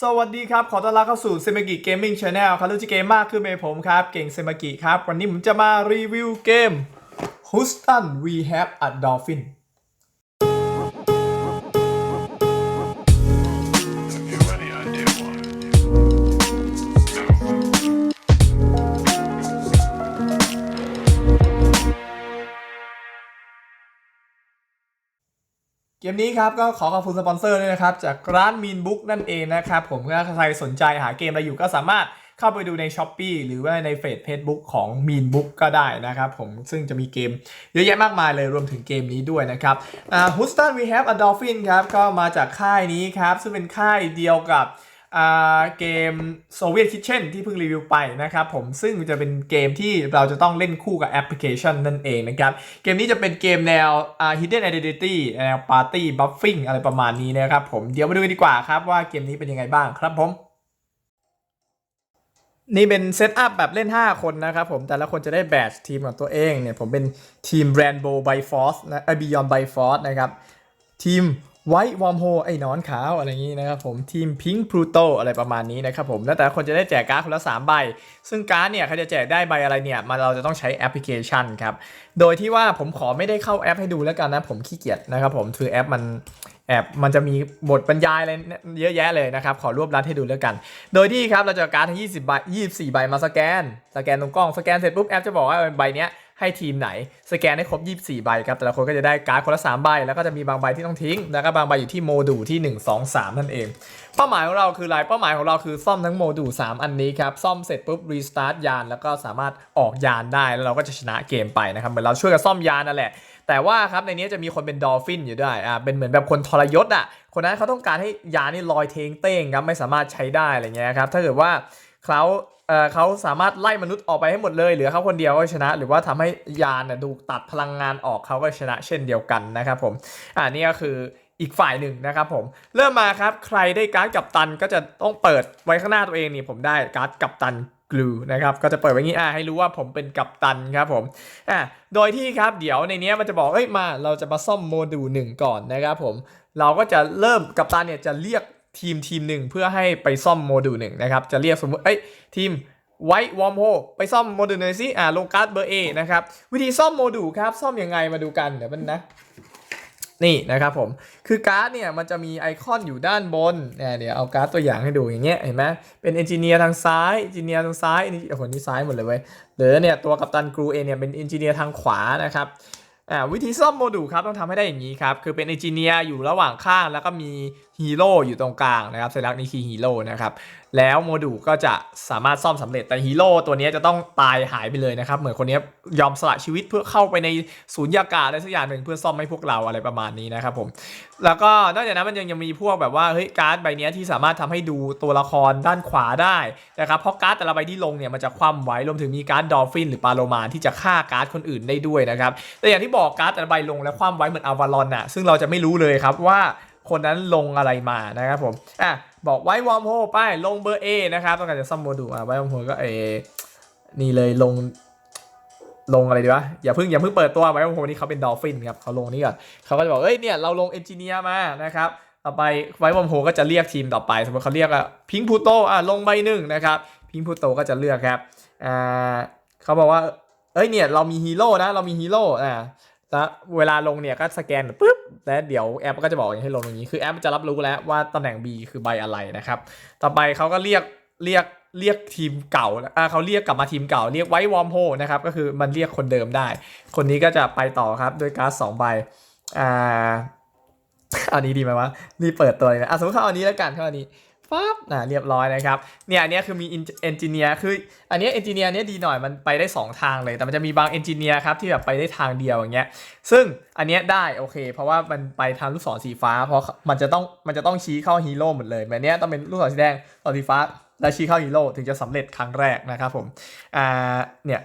สวัสดีครับ ขอต้อนรับเข้าสู่เซมากิเกมมิ่งชาแนลครับรู้จักเกมมากขึ้นเมย์ผมครับ เก่งเซมากิครับ วันนี้ผมจะมารีวิวเกม Houston We Have a Dolphin เกมนี้ครับก็ขอขอบคุณสปอนเซอร์ด้วยนะครับจากร้านมีนบุ๊กนั่นเองนะครับผมถ้าใครสนใจหาเกมอะไรอยู่ก็สามารถเข้าไปดูใน s h อ p e e หรือว่าในเฟซเพจบุ๊กของ m e นบุ๊กก็ได้นะครับผมซึ่งจะมีเกมเยอะแยะมากมายเลยรวมถึงเกมนี้ด้วยนะครับฮุสตันวีแฮปอะดอลฟินครับก็มาจากค่ายนี้ครับซึ่งเป็นค่ายเดียวกับ เกม Soviet Kitchen ที่เพิ่งรีวิวไปนะครับผมซึ่งจะเป็นเกมที่เราจะต้องเล่นคู่กับแอปพลิเคชันนั่นเองนะครับ เกมนี้จะเป็นเกมแนว Hidden Identity แนว Party Buffing อะไรประมาณนี้นะครับผมเดี๋ยวมาดูกันดีกว่าครับว่าเกมนี้เป็นยังไงบ้างครับผมนี่เป็นเซตอัพแบบเล่น 5 คนนะครับผม แต่ละคนจะได้แบตทีมของตัวเองเนี่ย ผมเป็นทีม Rainbow by Force นะเอ้ย Beyond by Force นะครับ ทีม White Worm Hole ไอ้หนอนขาวอะไรอย่างนี้นะครับผมทีมพิงค์พลูโตอะไรประมาณนี้นะครับผมแล้วแต่ละคนจะได้แจกการ์ดคนละ 3 ใบ ซึ่งการ์ดเนี่ยเขาจะแจกได้ใบอะไรเนี่ยมาเราจะต้องใช้แอปพลิเคชันครับ โดยที่ว่าผมขอไม่ได้เข้าแอปให้ดูแล้วกันนะ ผมขี้เกียจนะครับผมคือแอปมัน แอบมันจะมีบทบรรยายอะไรเยอะแยะเลยนะครับ ขอรวบรัดให้ดูแล้วกัน โดยที่ครับเราจะการทั้ง 20ใบ24 ใบมาสแกน สแกนตรงกล้อง สแกนเสร็จปุ๊บแอปจะบอกว่าใบเนี้ยให้ทีมไหน สแกนให้ครบ 24 ใบครับ แต่ละคนก็จะได้การ์ดคนละ 3 ใบ แล้วก็จะมีบางใบที่ต้องทิ้ง แล้วก็บางใบอยู่ที่โมดูลที่ 1 2 3 นั่นเอง เป้าหมายของเราคืออะไร เป้าหมายของเราคือซ่อมทั้งโมดูล3อันนี้ครับ ซ่อมเสร็จปุ๊บรีสตาร์ทยาน แล้วก็สามารถออกยานได้ แล้วเราก็จะชนะเกมไปนะครับ เหมือนเราช่วยกันซ่อมยานนั่นแหละ แต่ว่าครับในนี้จะมีคนเป็นดอลฟินอยู่ด้วยอ่าเป็นเหมือนแบบคนทรยศอะคนนั้นเขาต้องการให้ยานี่ลอยเทงเต้งครับไม่สามารถใช้ได้อะไรเงี้ยครับถ้าเกิดว่าเขาเอ่อเขาสามารถไล่มนุษย์ออกไปให้หมดเลยเหลือเขาคนเดียวก็ชนะ หรือว่าทำให้ยานน่ะดูตัดพลังงานออกเขาก็ชนะเช่นเดียวกันนะครับผมอ่านี่ก็คืออีกฝ่ายหนึ่งนะครับผมเริ่มมาครับใครได้การ์ดกัปตันก็จะต้องเปิดไว้ข้างหน้าตัวเองนี่ผมได้การ์ดกัปตัน กลูนะครับก็จะเปิดไว้งี้อ่าให้รู้ว่าผมเป็นกัปตันครับผมอ่าโดยที่ครับเดี๋ยวในนี้มันจะบอกเอ้ยมาเราจะมาซ่อมโมดูลหนึ่งก่อนนะครับผมเราก็จะเริ่มกัปตันเนี่ยจะเรียกทีมทีมหนึ่งเพื่อให้ไปซ่อมโมดูลหนึ่งนะครับจะเรียกสมมติเอ้ยทีมไวท์วอร์มโฮไปซ่อมโมดูลหน่อยสิอ่าลงการ์ดเบอร์เอนะครับวิธีซ่อมโมดูลครับซ่อมยังไงมาดูกันเดี๋ยวมันนะ นี่นะครับผมคือการ์ดเนี่ยมันจะมีไอคอนอยู่ด้านบนเนี่ยเดี๋ยวเอาการ์ดตัวอย่างให้ดูอย่างเงี้ยเห็นไหมเป็นเอนจิเนียร์ทางซ้ายเอนจิเนียร์ทางซ้ายอันนี้โอ้โหนี่ซ้ายหมดเลยเว้ยหรือเนี่ยตัวกัปตันกรูเองเนี่ยเป็นเอนจิเนียร์ทางขวานะครับอ่าวิธีซ่อมโมดูลครับต้องทำให้ได้อย่างนี้ครับคือเป็นเอนจิเนียร์อยู่ระหว่างข้างแล้วก็มี ฮีโร่อยู่ตรงกลางนะครับสัญลักษณ์นี้คือฮีโร่นะครับแล้วโมดูก็จะสามารถซ่อมสำเร็จแต่ฮีโร่ตัวนี้จะต้องตายหายไปเลยนะครับ เหมือนคนนี้ยอมสละชีวิตเพื่อเข้าไปในศูนยากาศอะไรสักอย่างหนึ่งเพื่อซ่อมให้พวกเราอะไรประมาณนี้นะครับผมแล้วก็นอกจากนั้นมันยังยังมีพวกแบบว่าเฮ้ยการ์ดใบนี้ที่สามารถทำให้ดูตัวละครด้านขวาได้นะครับเพราะการ์ดแต่ละใบที่ลงเนี่ยมันจะคว่ำไว้รวมถึงมีการ์ดดอลฟินหรือปาโลมาที่จะฆ่าการ์ดคนอื่นได้ด้วยนะครับแต่อย่างที่บอกการ์ดแต่ละใบลงแล้วคว่ำไว้เหมือนอวาลอนน่ะซึ่งเราจะไม่รู้เลยครับว่า คนนั้นลงอะไรมานะครับผมอะบอกไว้วอร์มโฮไปลงเบอร์ A นะครับต้องการจะซ่อมโมดูลอะไว้วอร์มโฮก็เอนี่เลยลงลงอะไรดีวะ อย่าเพิ่งอย่าเพิ่งเปิดตัวไว้ว่าคนนี้เขาเป็นดอลฟินครับเขาลงนี่ก่อนเขาก็จะบอกเอ้ยเนี่ยเราลงเอนจิเนียร์มานะครับต่อไปไว้บอมโฮก็จะเรียกทีมต่อไปสมมติเขาเรียกอะพิงพูโตอะลงใบหนึ่งนะครับพิงพูโตก็จะเลือกครับอ่าเขาบอกว่าเอ้ยเนี่ยเรามีฮีโร่นะเรามีฮีโร่อ่าแล้วเวลาลงเนี่ยก็สแกนปุ๊บ แล้วเดี๋ยวแอปก็จะบอกให้ลงตรงนี้คือแอปจะรับรู้แล้วว่าตำแหน่ง B คือใบอะไรนะครับ ต่อไปเขาก็เรียกเรียกเรียกทีมเก่าอ่าเขาเรียกกลับมาทีมเก่า เรียกไว้วอร์มโฮนะครับ ก็คือมันเรียกคนเดิมได้ คนนี้ก็จะไปต่อครับด้วยการ์ดสองใบ อ่า อันนี้ดีไหมวะ นี่เปิดตัวเลยนะอะสมมติเขาอาอันนี้แล้วกันเขาเอาอันนี้ ปั๊บอะเรียบร้อยนะครับ เนี่ยอันนี้คือมีเอนจิเนียร์คือ อันนี้เอนจิเนียร์เนี้ยดีหน่อยมันไปได้ 2 ทางเลย แต่มันจะมีบางเอนจิเนียร์ครับที่แบบไปได้ทางเดียวอย่างเงี้ย ซึ่งอันนี้ได้โอเค เพราะว่ามันไปทางลูกศรสีฟ้า เพราะมันจะต้องมันจะต้องชี้เข้าฮีโร่หมดเลยแบบเนี้ยต้องเป็นลูกศรสีแดงลูกสีฟ้าแล้วชี้เข้าฮีโร่ถึงจะสำเร็จครั้งแรกนะครับผม อ่า เนี่ย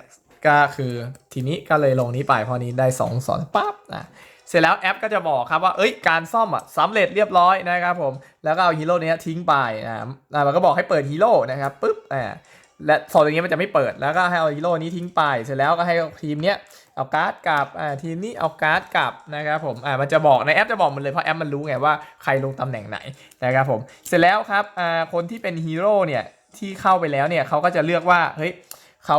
ก็คือทีนี้ก็เลยลงนี้ไปพราะนี้ได้2สอนปั๊บอะ เสร็จแล้วแอปก็จะบอกครับว่าเอ้ยการซ่อมอะสำเร็จเรียบร้อยนะครับผมแล้วก็เอาฮีโร่เนี้ยทิ้งไปอ่าอ่ามันก็บอกให้เปิดฮีโร่นะครับปุ๊บอ่าและโซนอย่างนี้มันจะไม่เปิดแล้วก็ให้เอาฮีโร่นี้ทิ้งไป เสร็จแล้วก็ให้ทีมเนี้ยเอาการ์ดกลับอ่าทีมนี้เอาการ์ดกลับนะครับผมอ่ามันจะบอกในแอปจะบอกหมันเลยเพราะแอปมันรู้ไงว่าใครลงตำแหน่งไหนนะครับผมเสร็จแล้วครับอ่าคนที่เป็นฮีโร่เนี่ยที่เข้าไปแล้วเนี่ยเขาก็จะเลือกว่าเฮ้ยเขา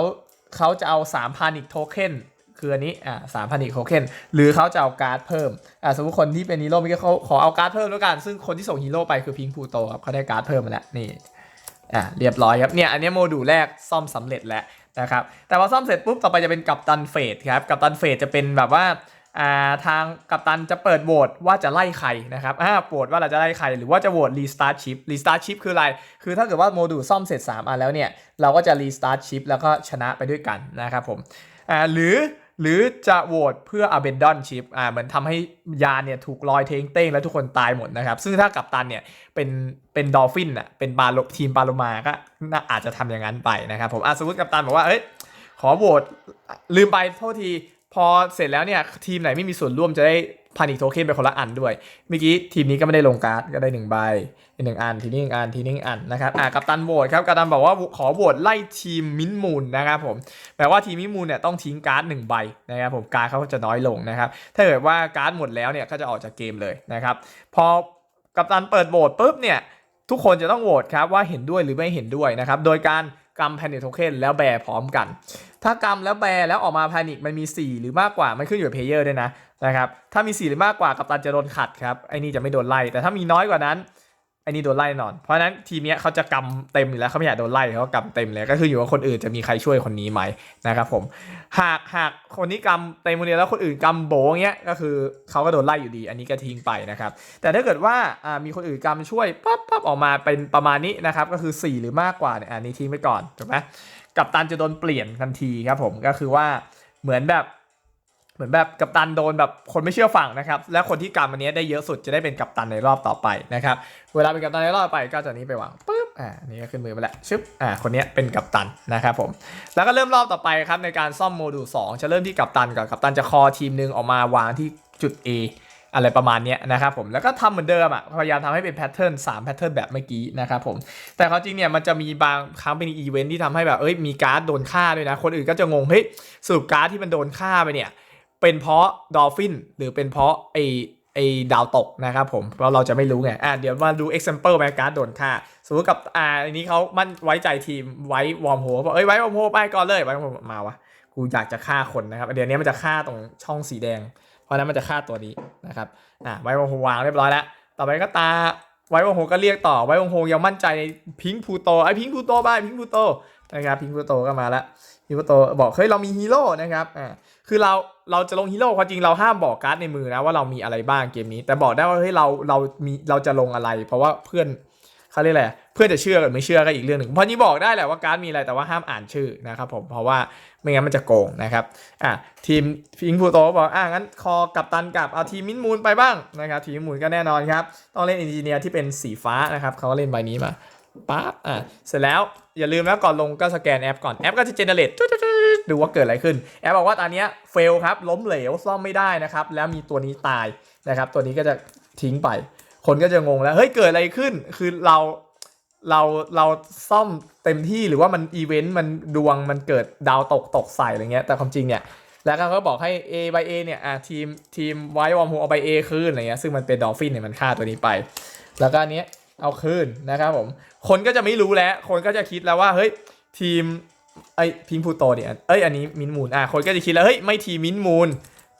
เขาจะเอา3พันอีกโทเค็น คืออันนี้อ่าสามพันอีกโทเค็นหรือเขาจะเอาการ์ดเพิ่มอ่าสมมติคนที่เป็นฮีโร่มื่เขาขอเอาการ์ดเพิ่มแล้วกัน ซึ่งคนที่ส่งฮีโร่ไปคือพิงพูโตครับเขาได้การ์ดเพิ่มมาแล้วนี่อะเรียบร้อยครับเนี่ยอันนี้โมดูลแรกซ่อมสำเร็จแล้วนะครับแต่พอซ่อมเสร็จปุ๊บต่อไปจะเป็นกัปตันเฟสครับกัปตันเฟสจะเป็นแบบว่าอ่าทางกัปตันจะเปิดโหวตว่าจะไล่ใครนะครับอ่าโหวตว่าเราจะไล่ใคร หรือว่าจะโหวตรีสตาร์ทชิปรีสตาร์ทชิปคืออะไร คือถ้าเกิดว่าโมดูลซ่อมเสร็จ3อันแล้วเนี่ย เราก็จะรีสตาร์ทชิปแล้วก็ชนะไปด้วยกันนะครับผมอ่าหรือ หรือจะโหวตเพื่อ abandon ship อ่าเหมือนทำให้ยานเนี่ยถูกลอยเทงเต้งแล้วทุกคนตายหมดนะครับ ซึ่งถ้ากัปตันเนี่ยเป็นเป็นดอลฟินอะเป็นบาโลทีมปาโลมาก็น่าอาจจะทำอย่างนั้นไปนะครับผมอาสมมติกัปตันบอกว่าเอ้ยขอโหวตลืมไปโทษทีพอเสร็จแล้วเนี่ยทีมไหนไม่มีส่วนร่วมจะได้ พันอีกโทเค็นไปคนละอันด้วย เมื่อกี้ทีมนี้ก็ไม่ได้ลงการ์ดก็ได้หนึ่งใบอีกหนึ่งอันทีนี้หนึ่งอันทีนี้หนึ่งอันนะครับอะกัปตันโหวตครับกัปตันบอกว่าขอโหวตไล่ทีมมินมูนนะครับผมแปลว่าทีมมินมูลเนี่ยต้องทิ้งการ์ดหนึ่งใบนะครับผมการ์ดเขาจะน้อยลงนะครับถ้าเกิดว่าการ์ดหมดแล้วเนี่ยก็จะออกจากเกมเลยนะครับพอกัปตันเปิดโหวตปุ๊บเนี่ยทุกคนจะต้องโหวตครับว่าเห็นด้วยหรือไม่เห็นด้วยนะครับโดยการกำแพนิ c โทเค็นแล้วแบร์พร้อมกัน ถ้ากำแล้วแบร์แล้วออกมาแพนิคมันมี 4 หรือมากกว่ามันขึ้นอยู่กับเพลเยอร์ด้วยนะ นะครับถ้ามี4หรือมากกว่ากัปตันจะโดนขัดครับไอ้นี่จะไม่โดนไล่แต่ถ้ามีน้อยกว่านั้นไอ้นี่โดนไล่นอน เพราะนั้นทีมเนี้ยเขาจะกำเต็มอยู่แล้วเขาไม่อยากโดนไล่เขากำเต็มเลยก็คืออยู่ว่าคนอื่นจะมีใครช่วยคนนี้ไหมนะครับผมหากหากคนนี้กำเต็มคนเดียวแล้วคนอื่นกำโบงเงี้ยก็คือเขาก็โดนไล่อยู่ดี อันนี้ก็ทิ้งไปนะครับแต่ถ้าเกิดว่าอ่ามีคนอื่นกำช่วยปั๊บปั๊บออกมาเป็นประมาณนี้นะครับก็คือ 4 หรือมากกว่าเนี่ยอันนี้ทิ้งไปก่อนถูกไหมกัปตันจะโดนเปลี่ยนทันทีครับผมก็คือว่าเหมือนแบบ เหมือนแบบกัปตันโดนแบบคนไม่เชื่อฝั่งนะครับ และคนที่กำอันเนี้ยได้เยอะสุดจะได้เป็นกัปตันในรอบต่อไปนะครับ เวลาเป็นกัปตันในรอบต่อไปก็จะนี้ไปวางปุ๊บ อ่า นี่ก็ขึ้นมือไปแล้วชึบ อ่า คนเนี้ยเป็นกัปตันนะครับผม แล้วก็เริ่มรอบต่อไปครับในการซ่อมโมดูล2จะเริ่มที่กัปตันก่อน กัปตันจะคอทีมหนึ่งออกมาวางที่จุด A อะไรประมาณนี้นะครับผม แล้วก็ทำเหมือนเดิมอะ พยายามทำให้เป็นแพทเทิร์น3แพทเทิร์นแบบเมื่อกี้นะครับผม แต่ความจริงเนี่ยมันจะมีบางครั้งเป็นอีเวนท์ที่ทำให้แบบ เอ้ย มีการ์ดโดนฆ่าด้วยนะ คนอื่นก็จะงง เฮ้ย สรุปการ์ดที่มันโดนฆ่าไปเนี่ย เป็นเพราะดอลฟินหรือเป็นเพราะไอไอดาวตกนะครับผมเพราะเราจะไม่รู้ไงอะเดี๋ยวมาดู example แมการ์ดโดนฆ่าสมมติกับอ่าอันนี้เขามั่นไว้ใจทีมไว้วอร์มโฮบอกเอ้ยไว้วอร์มโฮไปก่อนเลยไว้วอร์มโฮมาวะกูอยากจะฆ่าคนนะครับเดี๋ยวนี้มันจะฆ่าตรงช่องสีแดง เพราะนั้นมันจะฆ่าตัวนี้นะครับอะไว้วอร์มโฮวางเรียบร้อยแล้วต่อไปก็ตาไว้วอร์มโฮก็เรียกต่อไว้วอร์มโฮยังมั่นใจในพิงค์พูโตไอพิงค์พูโตไปพิงค์พูโต นะครับพิงค์พูโตก็มาแล้วพิงค์พูโตบอกเฮ้ยเรามีฮีโร่นะครับอ่าคือเราเราจะลงฮีโร่ความจริงเราห้ามบอกการ์ดในมือนะว่าเรามีอะไรบ้างเกมนี้ แต่บอกได้ว่าเฮ้ยเราเรามีเราจะลงอะไร เพราะว่าเพื่อนเขาเรียกอะไรเพื่อนจะเชื่อหรือไม่เชื่อก็อีกเรื่องหนึ่งเพราะนี้บอกได้แหละว่าการ์ดมีอะไรแต่ว่าห้ามอ่านชื่อนะครับผมเพราะว่าไม่งั้นมันจะโกงนะครับอะทีมพิงพูโตบอกอะงั้นคอกับตันกับเอาทีมมินมูนไปบ้างนะครับทีมมินมูนก็แน่นอนครับต้องเล่นอินจิเนียร์ที่เป็นสีฟ้านะครับเขาก็เล่นใบนี้มาปั๊บอะเสร็จแล้ว อย่าลืมนะก่อนลงก็สแกนแอปก่อนแอปก็จะเจเนเรตดูว่าเกิดอะไรขึ้น แอปบอกว่าตอนนี้เฟลครับล้มเหลวซ่อมไม่ได้นะครับ แล้วมีตัวนี้ตายนะครับ ตัวนี้ก็จะทิ้งไป คนก็จะงงแล้วเฮ้ยเกิดอะไรขึ้น คือเราเราเราซ่อมเต็มที่หรือว่ามันอีเวนต์มันดวงมันเกิดดาวตกตกใส่อะไรเงี้ยแต่ความจริงเนี่ยแล้วก็เขาบอกให้ A by A เนี่ยอะทีมทีมไวท์วอมโฮเอาไป A คืนอะไรเงี้ยซึ่งมันเป็นดอลฟินเนี่ยมันฆ่าตัวนี้ไป แล้วก็อันเนี้ย เอาคืนนะครับผม คนก็จะไม่รู้แล้ว คนก็จะคิดแล้วว่าเฮ้ยทีมไอ้พิงพูโตเนี่ยเอ้ยอันนี้มินมูนอะคนก็จะคิดแล้วเฮ้ยไม่ทีมมินมูน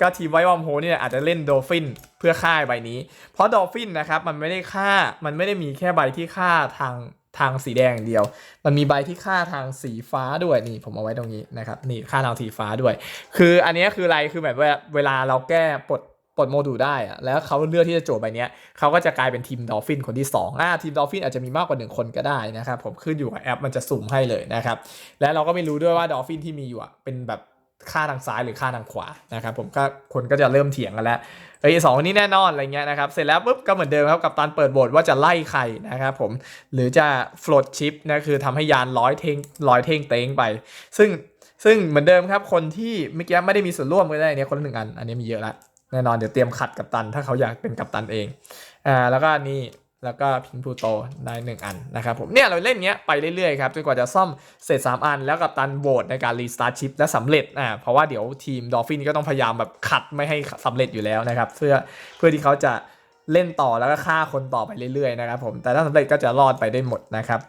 ก็ทีมไวท์วอมโฮนี่อาจจะเล่นโดฟินเพื่อฆ่าใบนี้ เพราะโดฟินนะครับมันไม่ได้ฆ่ามันไม่ได้มีแค่ใบที่ฆ่าทางทางสีแดงอย่างเดียว มันมีใบที่ฆ่าทางสีฟ้าด้วยนี่ผมเอาไว้ตรงนี้นะครับนี่ฆ่าทางสีฟ้าด้วย คืออันนี้คืออะไรคือแบบว่าเวลาเราแก้ปลด ปลดโมดูลได้อะแล้วเขาเลือกที่จะโจทย์ใบนี้เขาก็จะกลายเป็นทีมดอลฟินคนที่2อ่าทีมดอลฟินอาจจะมีมากกว่า 1 คนก็ได้นะครับผมขึ้นอยู่กับแอปมันจะสุ่มให้เลยนะครับและเราก็ไม่รู้ด้วยว่าดอลฟินที่มีอยู่อะเป็นแบบค่าทางซ้ายหรือค่าทางขวานะครับผมก็คนก็จะเริ่มเถียงกันแล้วเอ้ยสองคนนี้แน่นอนอะไรเงี้ยนะครับเสร็จแล้วปุ๊บก็เหมือนเดิมครับกับตันเปิดโบทว่าจะไล่ใครนะครับผมหรือจะฟลดชิปนะคือทำให้ยานร้อยเทงร้อยเทงเต็งไป ซึ่งซึ่งเหมือนเดิมครับคนที่เมื่อกี้ไม่ได้มีส่วนร่วมก็ได้เนี่ยคนละหนึ่งอันอันนี้มีเยอะละ แน่นอนเดี๋ยวเตรียมขัดกับตัน ถ้าเขาอยากเป็นกัปตันเองอ่าแล้วก็นี่แล้วก็พิงพูโตได้ 1 อันนะครับผมเนี่ยเราเล่นเนี้ยไปเรื่อยๆครับจนกว่าจะซ่อมเสร็จ 3 อัน แล้วกับตันโหวตในการรีสตาร์ทชิปและสำเร็จอ่าเพราะว่าเดี๋ยวทีมดอฟฟินก็ต้องพยายามแบบขัดไม่ให้สำเร็จอยู่แล้วนะครับเพื่อเพื่อที่เขาจะเล่นต่อแล้วก็ฆ่าคนต่อไปเรื่อยๆนะครับผมแต่ถ้าสำเร็จก็จะรอดไปได้หมดนะครับ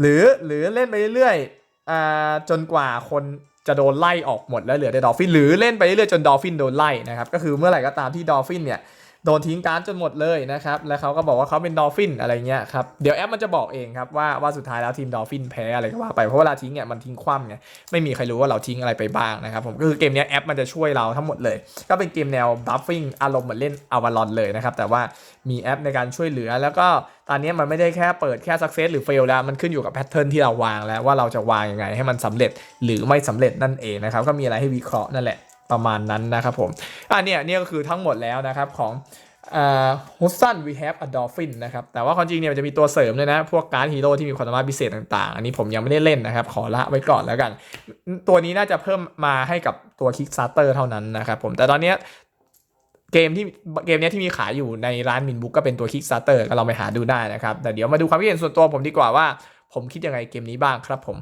หรือหรือเล่นไปเรื่อยๆอ่าจนกว่าคน จะโดนไล่ออกหมดแล้วเหลือแต่ดอฟฟินหรือเล่นไปเรื่อยๆจนดอฟฟินโดนไล่นะครับก็คือเมื่อไหร่ก็ตามที่ดอฟฟินเนี่ย โดนทิ้งการ์ดจนหมดเลยนะครับ แล้วเขาก็บอกว่าเขาเป็นดอลฟินอะไรเงี้ยครับ เดี๋ยวแอปมันจะบอกเองครับว่าว่าสุดท้ายแล้วทีมดอลฟินแพ้อะไรก็ว่าไป เพราะเวลาทิ้งเนี่ยมันทิ้งคว่ำไง ไม่มีใครรู้ว่าเราทิ้งอะไรไปบ้างนะครับผม ก็คือเกมนี้แอปมันจะช่วยเราทั้งหมดเลย ก็เป็นเกมแนวบัฟฟิงอารมณ์เหมือนเล่นอวารอนเลยนะครับ แต่ว่ามีแอปในการช่วยเหลือ แล้วก็ตอนนี้มันไม่ได้แค่เปิดแค่ success หรือ fail แล้ว มันขึ้นอยู่กับแพทเทิร์นที่เราวางแล้วว่าเราจะวางยังไงให้มันสำเร็จหรือไม่สำเร็จนั่นเองนะครับ ก็มีอะไรให้วิเคราะห์นั่นแหละ ประมาณนั้นนะครับผมอะเนี่ยเนี่ยก็คือทั้งหมดแล้วนะครับของฮุสตันวีแฮปอะดอลฟินนะครับ แต่ว่าความจริงเนี่ยมันจะมีตัวเสริมด้วยนะ พวกการ์ดฮีโร่ที่มีความสามารถพิเศษต่างๆ อันนี้ผมยังไม่ได้เล่นนะครับ ขอละไว้ก่อนแล้วกัน ตัวนี้น่าจะเพิ่มมาให้กับตัว Kickstarter เท่านั้นนะครับผมแต่ตอนนี้เกมที่เกมเนี้ยที่มีขายอยู่ในร้านมินบุ๊กก็เป็นตัว Kickstarter ก็ลองไปหาดูได้นะครับ แต่เดี๋ยวมาดูความคิดเห็นส่วนตัวผมดีกว่าว่า ผมคิดยังไงเกมนี้บ้างครับผม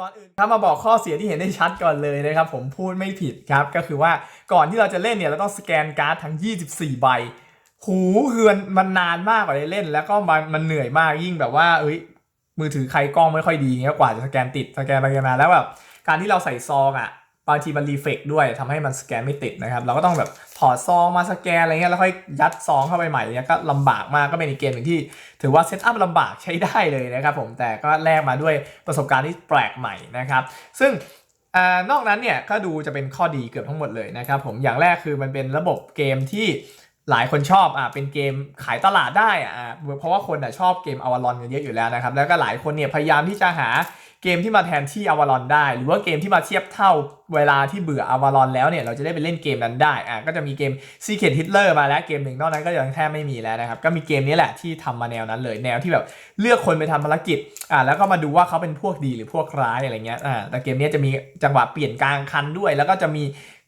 ก่อนอื่นครับมาบอกข้อเสียที่เห็นได้ชัดก่อนเลยนะครับ ผมพูดไม่ผิดครับ ก็คือว่าก่อนที่เราจะเล่นเนี่ยเราต้องสแกนการ์ดทั้ง 24 ใบ หูคือมันมันนานมากกว่าได้เล่น แล้วก็มันมันเหนื่อยมากยิ่งแบบว่าเอ้ยมือถือใครกล้องไม่ค่อยดีเงี้ยกว่าจะสแกนติดสแกนไปกันมาแล้วแบบการที่เราใส่ซองอะ บางทีมันรีเฟกด้วยทำให้มันสแกนไม่ติดนะครับ เราก็ต้องแบบถอดซองมาสแกนอะไรเงี้ยแล้วค่อยยัดซองเข้าไปใหม่เนี่ยก็ลำบากมากก็เป็นอีกเกมหนึ่งที่ ถือว่าเซตอัพลำบากใช้ได้เลยนะครับผมแต่ก็แลกมาด้วยประสบการณ์ที่แปลกใหม่นะครับ ซึ่งอานอกนั้นเนี่ยก็ดูจะเป็นข้อดีเกือบทั้งหมดเลยนะครับผมอย่างแรกคือมันเป็นระบบเกมที่หลายคนชอบอะเป็นเกมขายตลาดได้อะเพราะว่าคนอะชอบเกมอวารอนกันเยอะอยู่แล้วนะครับแล้วก็หลายคนเนี่ยพยายามที่จะหา เกมที่มาแทนที่อวารอนได้ หรือว่าเกมที่มาเทียบเท่าเวลาที่เบื่ออวารอนแล้วเนี่ย เราจะได้ไปเล่นเกมนั้นได้อะก็จะมีเกม Secret Hitler มาแล้วเกมหนึ่งนอกนั้นก็ยังแทบไม่มีแล้วนะครับ ก็มีเกมนี้แหละที่ทำมาแนวนั้นเลย แนวที่แบบเลือกคนไปทำภารกิจอะแล้วก็มาดูว่าเขาเป็นพวกดีหรือพวกร้ายอะไรเงี้ยอะแต่เกมนี้จะมีจังหวะเปลี่ยนกลางคันด้วย แล้วก็จะมี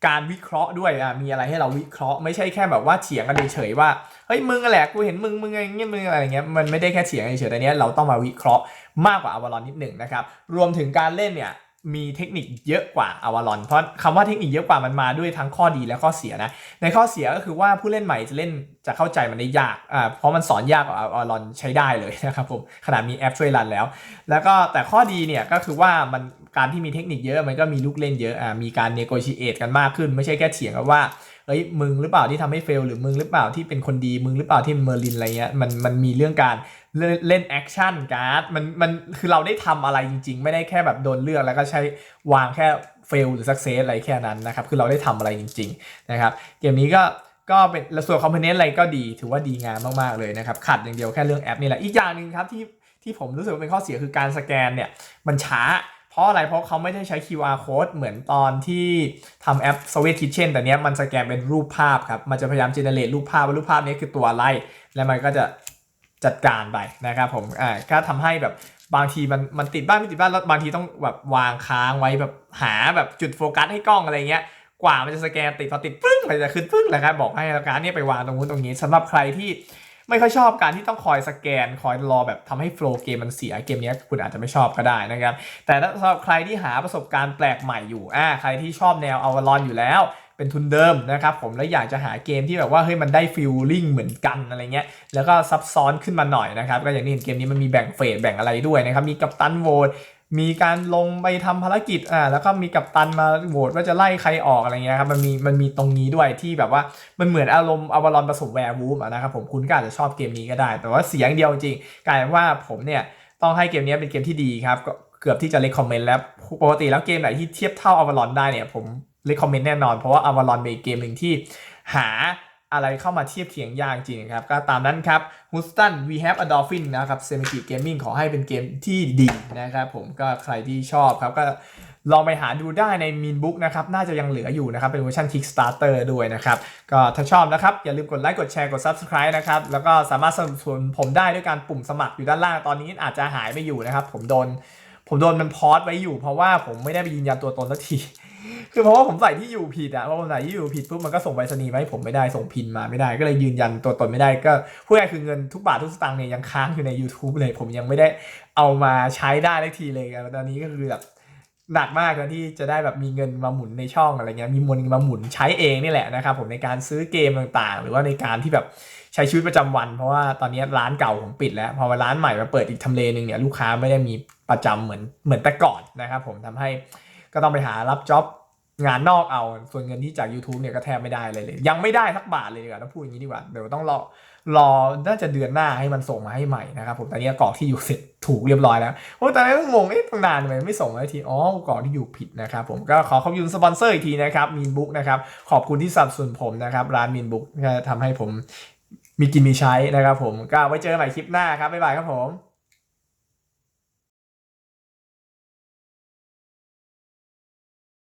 การวิเคราะห์ด้วยอะมีอะไรให้เราวิเคราะห์ไม่ใช่แค่แบบว่าเถียงกันเฉยๆว่าเฮ้ยมึงอะแหละกูเห็นมึงมึงอะไรเงี้ยมึงอะไรเงี้ยมันไม่ได้แค่เถียงเฉยๆแต่เนี้ยเราต้องมาวิเคราะห์มากกว่าอวารอนนิดหนึ่งนะครับรวมถึงการเล่นเนี่ยมีเทคนิคเยอะกว่าอวารอนเพราะคำว่าเทคนิคเยอะกว่ามันมาด้วยทั้งข้อดีและข้อเสียนะในข้อเสียก็คือว่าผู้เล่นใหม่จะเล่นจะเข้าใจมันได้ยากอ่าเพราะมันสอนยากกว่าอวารอนใช้ได้เลยนะครับผมขนาดมีแอปช่วยรันแล้ว แล้วก็แต่ข้อดีเนี่ยก็คือว่ามัน การที่มีเทคนิคเยอะมันก็มีลูกเล่นเยอะอ่ามีการเนโกชิเอตกันมากขึ้น ไม่ใช่แค่เถียงกันว่าเอ้ยมึงหรือเปล่าที่ทำให้เฟลหรือมึงหรือเปล่าที่เป็นคนดีมึงหรือเปล่าที่เมอร์ลินอะไรเงี้ยมันมันมีเรื่องการเล่นเล่นแอคชั่นการ์ดมันมันคือเราได้ทำอะไรจริง ๆ ไม่ได้แค่แบบโดนเลือกแล้วก็ใช้วางแค่เฟลหรือสักเซสอะไรแค่นั้นนะครับคือเราได้ทำอะไรจริง ๆนะครับ เกมนี้ก็ก็เป็นส่วนคอมโพเนนต์อะไรก็ดีถือว่าดีงามมากๆเลยนะครับขัดอย่างเดียวแค่เรื่องแอปนี่แหละอีกอย่างหนึ่งครับที่ที่ผมรู้สึกว่าเป็นข้อเสียคือการสแกนเนี่ยมันช้า ราะอะไรเพราะเขาไม่ได้ใช้ QR code เหมือนตอนที่ทำแอป s w e e t Kitchen แต่เนี้ยมันสแกนเป็นรูปภาพครับ มันจะพยายาม generate รูปภาพว่ารูปภาพนี้คือตัวอะไร แล้วมันก็จะจัดการไปนะครับผมอ่าก็ทำให้แบบบางทีมันมันติดบ้านไม่ติดบ้านแล้วบางทีต้องแบบวางค้างไว้แบบหาแบบจุดโฟกัสให้กล้องอะไรเงี้ยกว่ามันจะสแกนติดพอติดปึ้งมันจะขึ้นปึ้งแล้วครับบอกให้แล้วการเนี่ยไปวางตรงนู้นตรงนี้สำหรับใครที่ ไม่ค่อยชอบการที่ต้องคอยสแกนคอยรอแบบทำให้โฟล์เกมมันเสียเกมนี้คุณอาจจะไม่ชอบก็ได้นะครับ แต่ถ้าสำหรับใครที่หาประสบการณ์แปลกใหม่อยู่อ่าใครที่ชอบแนวอวารอนอยู่แล้วเป็นทุนเดิมนะครับผมแล้วอยากจะหาเกมที่แบบว่าเฮ้ยมันได้ฟิลลิ่งเหมือนกันอะไรเงี้ยแล้วก็ซับซ้อนขึ้นมาหน่อยนะครับก็อย่างที่เห็นเกมนี้มันมีแบ่งเฟสแบ่งอะไรด้วยนะครับมีกัปตันโวต มีการลงไปทำภารกิจอ่าแล้วก็มีกัปตันมาโหวตว่าจะไล่ใครออกอะไรเงี้ยครับมันมีมันมีตรงนี้ด้วยที่แบบว่ามันเหมือนอารมณ์อวารอนผสมแวร์วูฟอะนะครับผมคุณก็อาจจะชอบเกมนี้ก็ได้ แต่ว่าเสียงเดียวจริงกลายเป็นว่าผมเนี่ยต้องให้เกมนี้เป็นเกมที่ดีครับก็เกือบที่จะเล c คอมเมนต์แล้วปกติแล้วเกมไหนที่เทียบเท่าอวารอนได้เนี่ยผมเล c คอมเมนต์แน่นอนเพราะว่าอวารอนเป็นเกมหนึ่งที่หา อะไรเข้ามาเทียบเคียงยากจริงครับ ก็ตามนั้นครับ Houston We Have a Dolphin นะครับ s e m i k i Gaming ขอให้เป็นเกมที่ดีนะครับผมก็ใครที่ชอบครับก็ลองไปหาดูได้ใน Mean Book นะครับ น่าจะยังเหลืออยู่นะครับ เป็นเวอร์ชัน Kickstarter ด้วยนะครับ ก็ถ้าชอบนะครับ อย่าลืมกดไลค์ กดแชร์ กด Subscribe นะครับ แล้วก็สามารถสนับสนุนผมได้ด้วยการปุ่มสมัครอยู่ด้านล่าง ตอนนี้อาจจะหายไปอยู่นะครับ ผมโดน ผมโดนมันพอสไว้อยู่ เพราะว่าผมไม่ได้ไปยืนยันตัวตนสักที คือเพราะว่าผมใส่ที่อยู่ผิดอะเพราะผมใส่ที่อยู่ผิดปุ๊บมันก็ส่งไปรษณีย์มาให้ผมไม่ได้ส่งพินมาไม่ได้ ก็เลยยืนยันตัวตนไม่ได้ก็พูดง่ายคือเงินทุกบาททุกสตางค์เนี่ยยังค้างอยู่ใน YouTube เลย ผมยังไม่ได้เอามาใช้ได้ทักทีเลยตอนนี้ก็คือแบบหนักมากนะที่จะได้แบบมีเงินมาหมุนในช่องอะไรเงี้ยมีมนมาหมุนใช้เองนี่แหละนะครับผมในการซื้อเกมต่างๆ หรือว่าในการที่แบบใช้ชีวิตประจำวัน เพราะว่าตอนนี้ร้านเก่าผมปิดแล้ว พอมาร้านใหม่มาเปิดอีกทำเลหนึ่งเนี่ยลูกค้าไม่ได้มีประจำเหมือนเหมือนแต่ก่อนนะครับผมทำให้ก็ต้องไปหารับจ็อบ งานนอกเอาส่วนเงินที่จาก YouTube เนี่ยก็แทบไม่ได้เลยเลย ยังไม่ได้ทักบาทเลยดีกว่าต้องพูดอย่างนี้ดีกว่า เดี๋ยวต้องรอรอน่าจะเดือนหน้าให้มันส่งมาให้ใหม่นะครับผมตอนนี้กรอกที่อยู่เสร็จถูกเรียบร้อยแล้วโอ้ตอนนี้นงงเอ๊ะตั้งนานทำไมไม่ส่งมาทีอ๋อกรอกที่อยู่ผิดนะครับผมก็ขอขอบคุณสปอนเซอร์อีกทีนะครับมีนบุ๊กนะครับขอบคุณที่สนับสนุนผมนะครับร้านมีนบุ๊กทำให้ผมมีกินมีใช้นะครับผมก็ไว้เจอกันใหม่คลิปหน้าครับบ๊ายบายครับผม